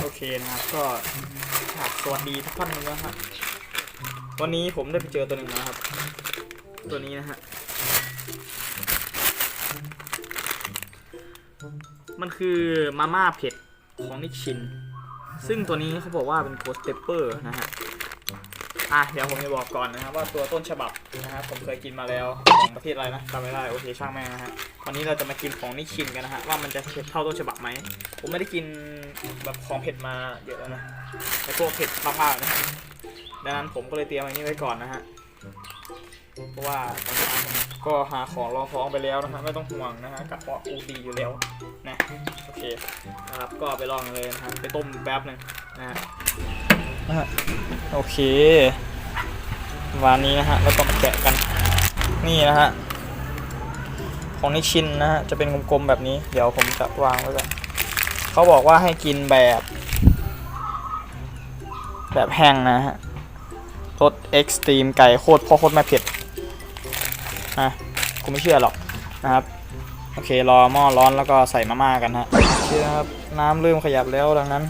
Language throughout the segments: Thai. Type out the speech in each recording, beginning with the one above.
โอเคนะครับก็ครับสวัสดีทุกท่านเลยนะครับ วันนี้ผมได้ไปเจอตัวหนึ่งนะครับ ตัวนี้นะฮะมันคือมาม่าเผ็ดของนิชิน ซึ่งตัวนี้เขาบอกว่าเป็นโคสเตปเปอร์นะฮะ อะเดี๋ยวผมจะบอกก่อนนะครับว่าตัวต้นฉบับนะครับผมเคยกินมาแล้วของประเทศอะไรนะจำไม่ได้โอเคช่างแม่นะฮะวันนี้เราจะมากินของนิชชินกันนะฮะว่ามันจะเผ็ดเท่าต้นฉบับไหมผมไม่ได้กินแบบของเผ็ดมาเยอะแล้วนะไอ้พวกเผ็ดมากๆนะดังนั้นผมก็เลยเตรียมอันนี้ไว้ก่อนนะฮะเพราะว่าตอนเช้ก็หาของรองท้องไปแล้วนะฮะไม่ต้องห่วงนะฮะกระเพาะอูดีอยู่แล้วนะโอเคนะครับก็ไปลองเลยนะฮะไปต้มแป๊บหนึงนะฮะ นะฮะโอเควันนี้นะฮะแล้วก็มาแกะกันนี่นะฮะของนิชินนะฮะจะเป็นกลมๆแบบนี้ เดี๋ยวผมจะวางไว้ก่อนเขาบอกว่าให้กินแบบ แบบแห้งนะฮะรสเอ็กซ์ตรีมไก่โคตรพ่อโคตรแม่เผ็ดนะกูไม่เชื่อหรอกนะครับโอเครอหม้อร้อนแล้วก็ใส่มาม่ากันฮะโอเคนะครับน้ำเริ่มขยับแล้วดังนั้น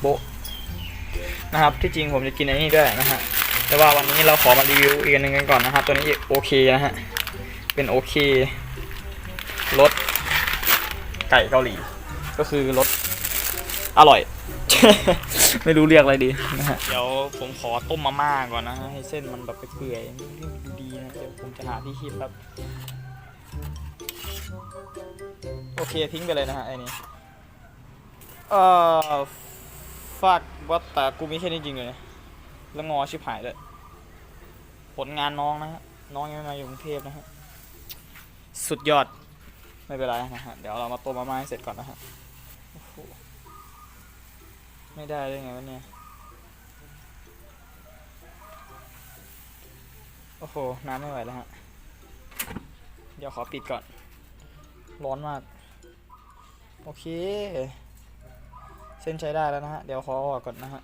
โบ นะครับ ที่จริงผมจะกินอันนี้ด้วยนะฮะ แต่ว่าวันนี้เราขอมารีวิวอีกอันหนึ่งกันก่อนนะครับ ตัวนี้โอเคนะฮะ เป็นโอเครสไก่เกาหลี ก็คือรสอร่อย ไม่รู้เรียกอะไรดีนะฮะ เดี๋ยวผมขอต้มมาม่าก่อนนะฮะ ให้เส้นมันแบบไปเปื่อยดูดีนะ เดี๋ยวผมจะหาที่คีบแบบโอเคทิ้งไปเลยนะฮะไอ้นี่เอ่อ ฟากว่าแต่กูมีแค่นี้จริงเลยแล้วงอชิบหายเลย ผลงานน้องนะฮะ น้องยังมาอยู่กรุงเทพนะฮะ สุดยอด ไม่เป็นไรนะฮะ เดี๋ยวเรามาต้มมาม่าให้เสร็จก่อนนะฮะ ไม่ได้ได้ไงวะเนี่ย โอ้โห น้ำไม่ไหวแล้วฮะ เดี๋ยวขอปิดก่อน ร้อนมาก โอเค เส้นใช้ได้แล้วนะฮะ เดี๋ยวขอออกก่อนนะฮะ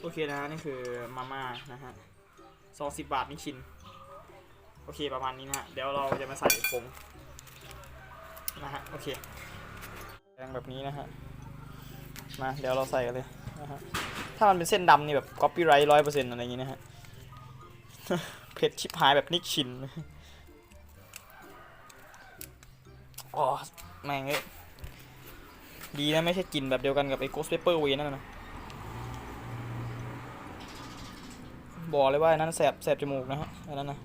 โอเคนะฮะ นี่คือมาม่านะฮะซองสิบบาทนี่ชิ้น โอเคประมาณนี้นะฮะ เดี๋ยวเราจะมาใส่ผง นะฮะโอเคแดงแบบนี้นะฮะมาเดี๋ยวเราใส่กันเลยนะฮะถ้ามันเป็นเส้นดำนี่แบบก๊อปปี้ไรต์ร้อยเปอร์เซ็นต์อะไรอย่างงี้นะฮะเผ็ดชิบหายแบบนิกชินอ๋อแม่งเอ้ยดีนะไม่ใช่กลิ่นแบบเดียวกันกับไอ้ Ghost Pepper เวนั่นนะบอกเลยว่าอันนั้นแสบแสบจมูกนะฮะอันนั้นนะ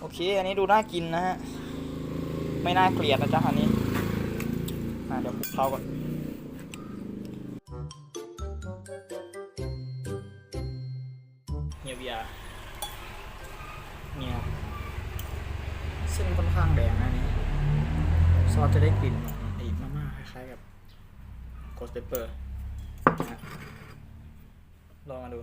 โอเค อันนี้ดูน่ากินนะฮะ ไม่น่าเกลียดนะจ๊ะอันนี้เดี๋ยวคลุกเคล้าก่อนเฮียเบียร์เนี่ยบเส้นค่อนข้างแดงนะนี่ซอสจะได้กลิ่นของไอ้มาม่าคล้ายๆกับโกสเปเปอร์ลองมาดู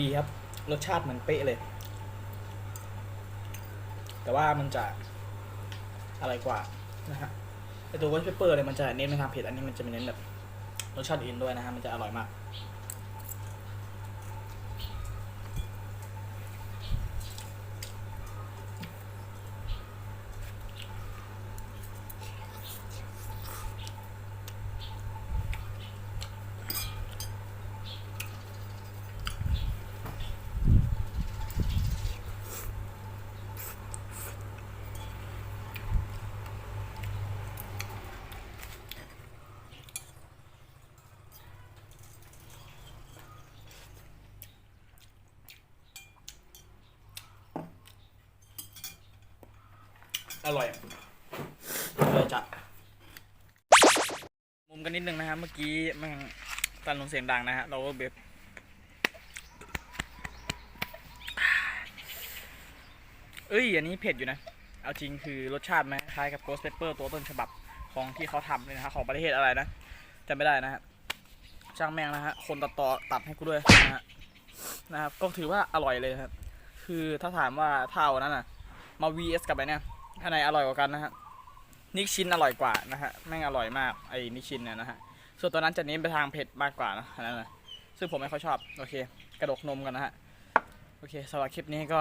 ดีครับ รสชาติเหมือนเป๊ะเลย แต่ว่ามันจะอะไรกว่านะฮะไอตัววอชเปอร์เลยมันจะเน้นไปทางเผ็ดอันนี้มันจะเน้นแบบรสชาติอื่นด้วยนะฮะมันจะอร่อยมาก อร่อยเลยจัดมุมกันนิดนึงนะฮะเมื่อกี้มันตันลงเสียงดังนะฮะเราก็เบบเอ้ยอันนี้เผ็ดอยู่นะ เอาจริงคือรสชาติไหมคล้ายกับ Ghost Pepper ตัวต้นฉบับของที่เขาทำเลยนะฮะของประเทศอะไรนะจำไม่ได้นะฮะช่างแม่งนะฮะคนตัดต่อตัดให้กูด้วยนะฮะนะครับก็ถือว่าอร่อยเลยครับคือถ้าถามว่าเท่านั้นน่ะ มา vs กับไอเนี่ย อันไหนอร่อยกว่ากันนะฮะนิกชินอร่อยกว่านะฮะแม่งอร่อยมากไอ้นิกชินเนี่ยนะฮะส่วนตัวนั้นจะเน้นไปทางเผ็ดมากกว่านะอันนั้นนะซึ่งผมไม่ค่อยชอบโอเค กระดกนมกันนะฮะโอเคสำหรับคลิปนี้ก็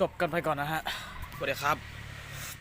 จบกันไปก่อนนะฮะสวัสดีครับ